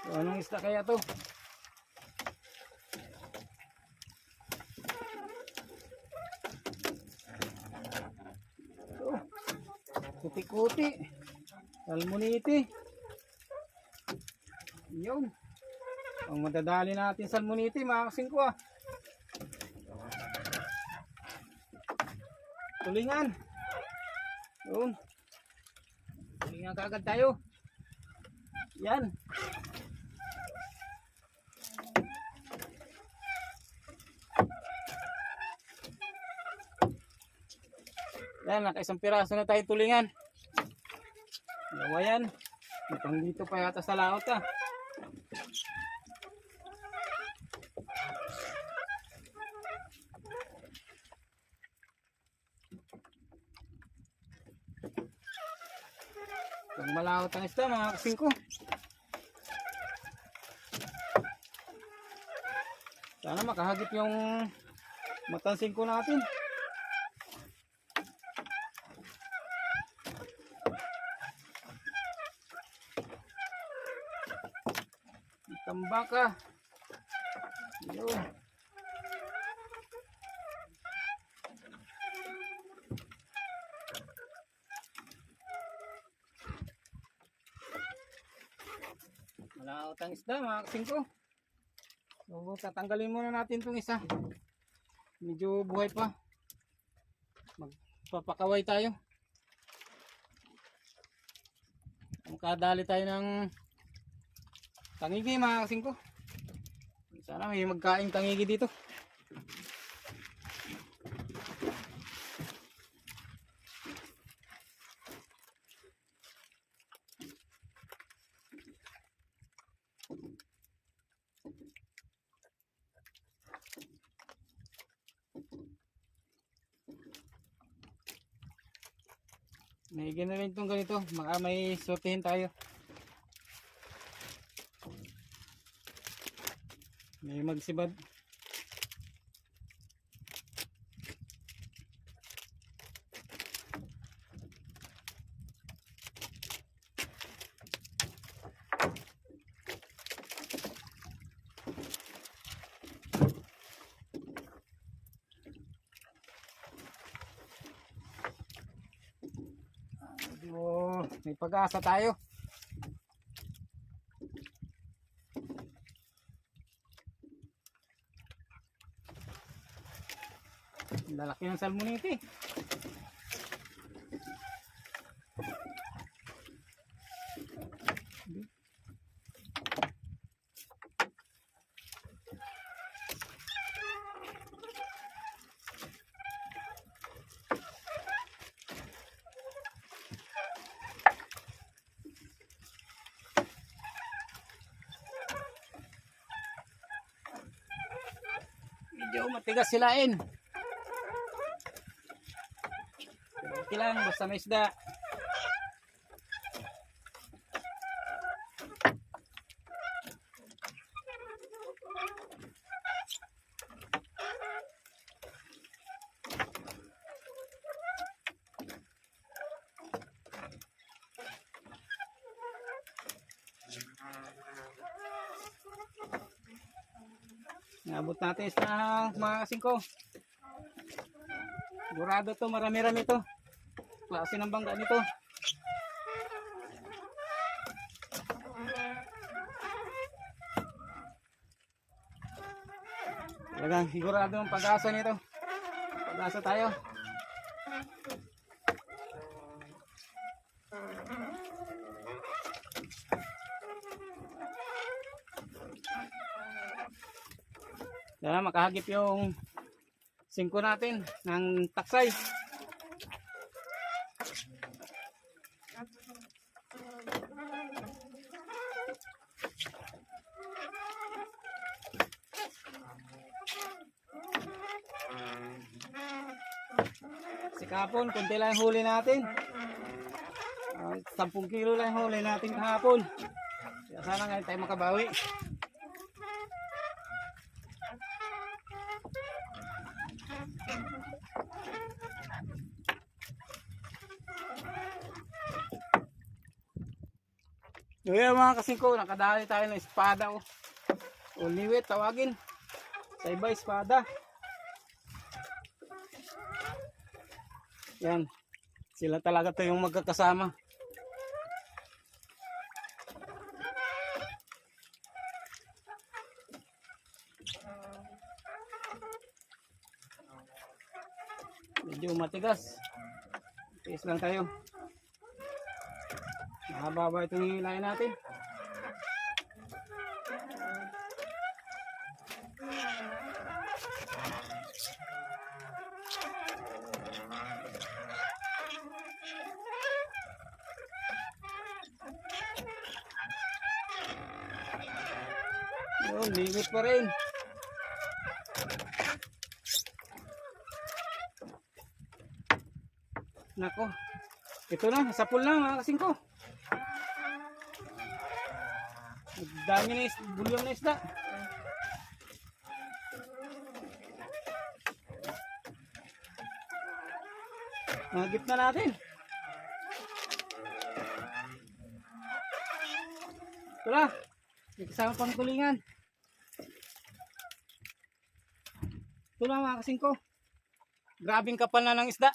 So, anong isda kaya to? Oh, kuti-kuti. Salmoniti. Yun. Ang madadali natin salmoniti, mga kasing ko ah. Tulingan. Yun. Tulingan kagad tayo. Yan. Yan, nakaisang piraso na tayo tulingan. Dalawa yan. Itong dito pa yata sa laot ah. Pag malawot ang isda, mga kasing ko. Sana makahagip yung matansing ko natin. Tambaka. Yun. Malawot ang isda mga kasing ko. So, tatanggalin muna natin itong isa. Medyo buhay pa. Magpapakaway tayo. Makadali tayo ng tangigi mga kasing ko. Sana may magkain tangigi dito. May gano'n itong ganito. Baka may sortihin tayo. May magsibad. Medyo may pag-asa tayo. Lalaki ng salmonite. Medyo matigas silain. Okay lang, basta may isda. Nabot natin sa mga kasingko. Sigurado to, marami-rami to. Klase ng bangga nito. Talagang sigurado ang pag-asa nito. Pag-asa tayo. Sana makahagip yung singko natin ng taksay. Si Kapon, kunti lang huli natin. Ah, 10 kilo lang huli natin kahapon. Kaya sana ngayon tayo makabawi. Ngayon mga kasingko, nakadali tayo ng espada o. O liwit, tawagin. Sa iba, espada. Yan. Sila talaga to yung magkakasama. Medyo matigas. Tiis lang tayo. Nakababa itong hilahin natin. Yun, limit pa rin. Nako. Ito na, sa pool na mga kasingko. Dami na is, bulyong na isda. Nagip na natin. Ito na. May pang tulingan. Ito na mga kasingko. Grabing kapal na ng isda.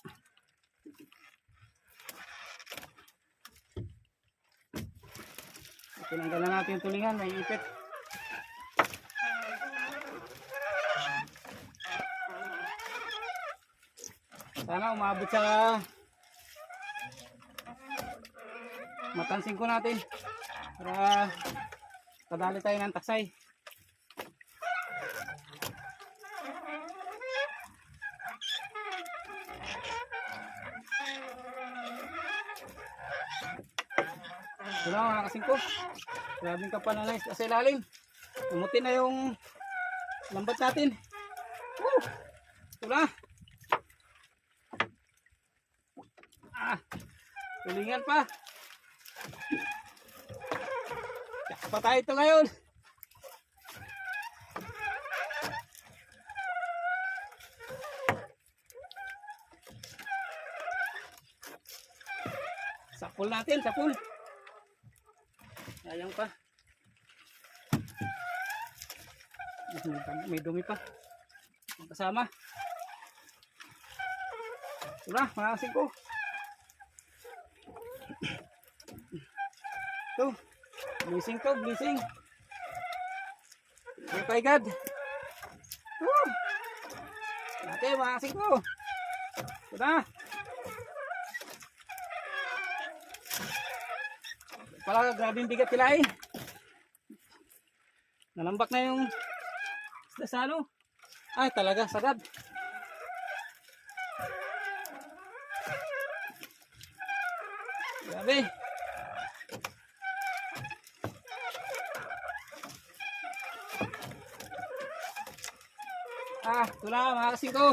Tinanggal na natin tulingan, may ipit. Sana umabot sa matansin ko natin para kadali tayo ng taksay. Wala mga kasingko. Grabing kapananay sa ilalim. Umuti na yung lambat natin. Woo! Ito na. Ah, tulingan pa. Pa tayo ito ngayon. Sa pool natin, sa pool. Sayang pa. May, dumi pa. Kasama. Ito na, ko. Ito. Blessing to, blessing. Thank you, God. Woo! Ate, mga ko. Ito na. Pala, grabe yung bigat nila eh. Nalambak na yung isda. Ay, talaga, sagad. Grabe. Ah, ito na mga kasing ko.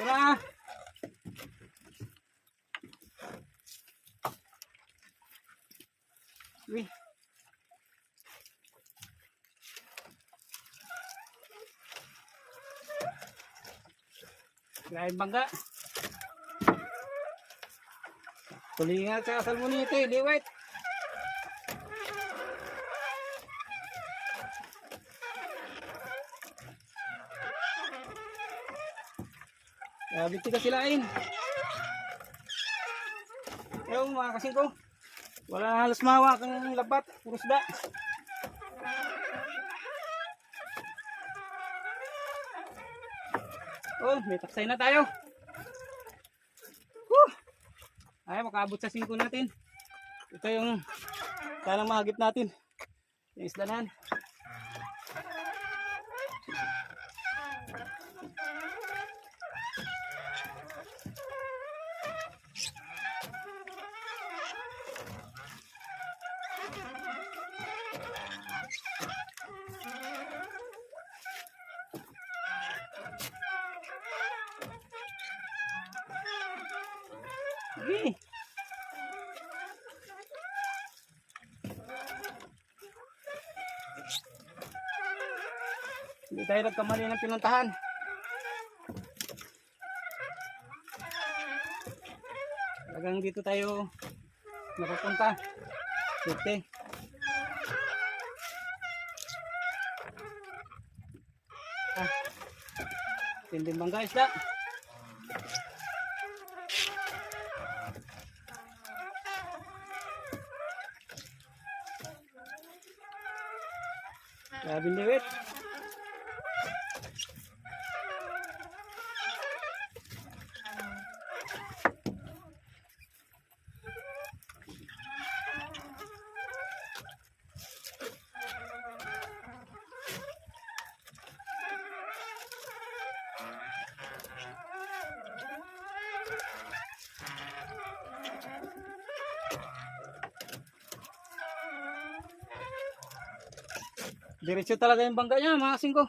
Ito na. Uy. Grabe bangga. Tulingan sa asal mo nito eh, liwit. Grabe tiga silain. Yung mga kasing ko. Wala halos mawak ang labat, puro isda. Oh, may taksay na tayo. Whew! Ay, makaabot sa 5 natin. Ito yung sana mahagip natin. Yung isdanan. Sige. Hindi tayo nagkamali ng pinuntahan. Talagang dito tayo napupunta. Safety. Ah. Tinding bangga isda. Grabing liwit. Diretso talaga yung bangga niya, mga kasing ko.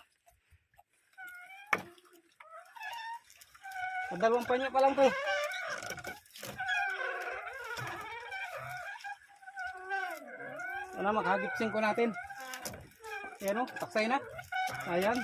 Padalawang pa lang to. Ano, maghagipsing ko natin. Ayan o, taksay na. Ayan.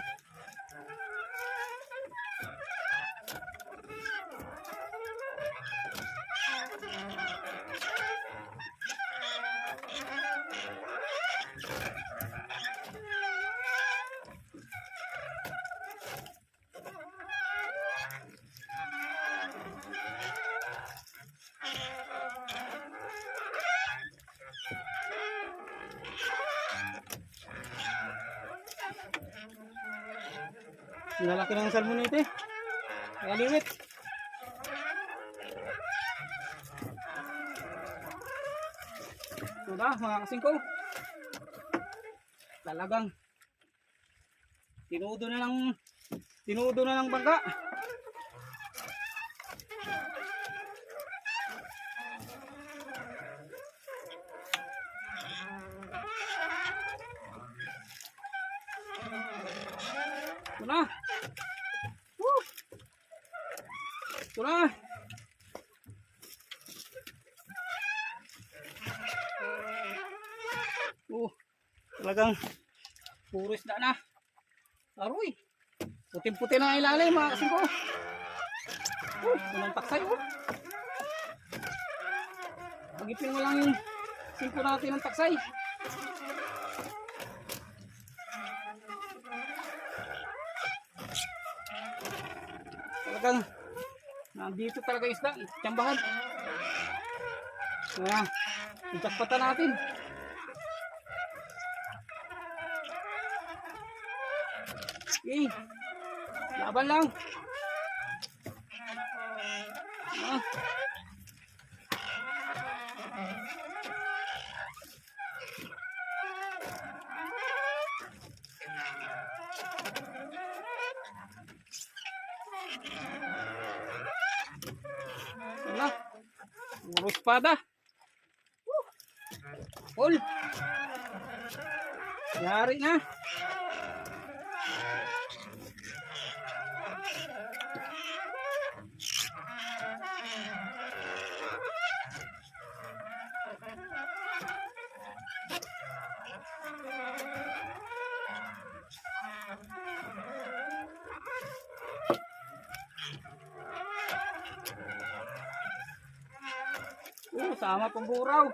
Lalaki ng salmonite. Kaya liwit. Ito na mga kasingko. Talagang tinudo na ng tinudo na ng bangka. Ito na. Woo! Ito. Oh, talagang puro isda na. Aroy. Puting-puti na ilalim mga kasingko. Oh, unang taksay oh. Pagipin mo lang yung singko natin ng taksay. Talagang nandito talaga isda. Tiyambahan. Kaya, itakpatan natin. Okay. Laban lang. Ah. Wala. Puro espada. Woo. All. Yari na. Uh, sama buraw.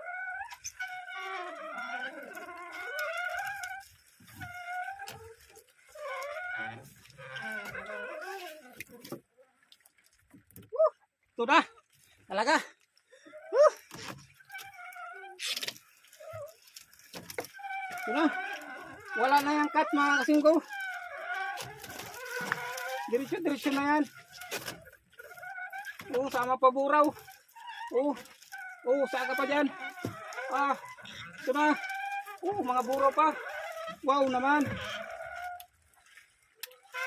Uh, ito na. Talaga. Uh. Ito. Wala na yung cut mga kasingko. Diretso, diretso na yan. Oh, sama pa buraw. Oh, oh, saka pa dyan. Ah, na. Oh, mga buro pa. Wow naman.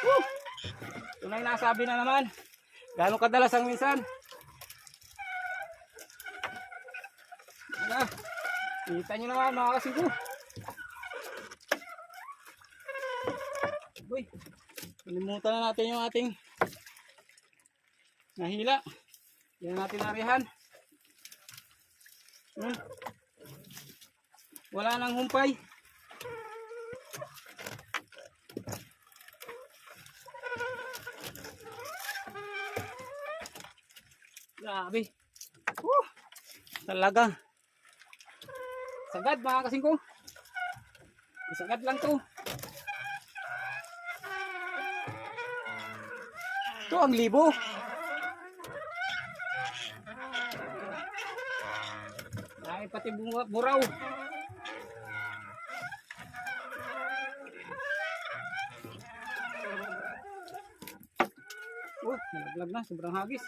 Oh, yung nasabi na naman. Gano'ng kadalas ang minsan. Na, kita nyo naman mga kasingko. Uy, kalimutan na natin yung ating nahila. Yan natin narihan. Hmm. Wala nang humpay. Grabe. Uh, talaga. Sagad mga kasing ko. Sagad lang to. Ito ang libo. Ay pati buraw. Oh, nalaglag na. Sobrang hagis.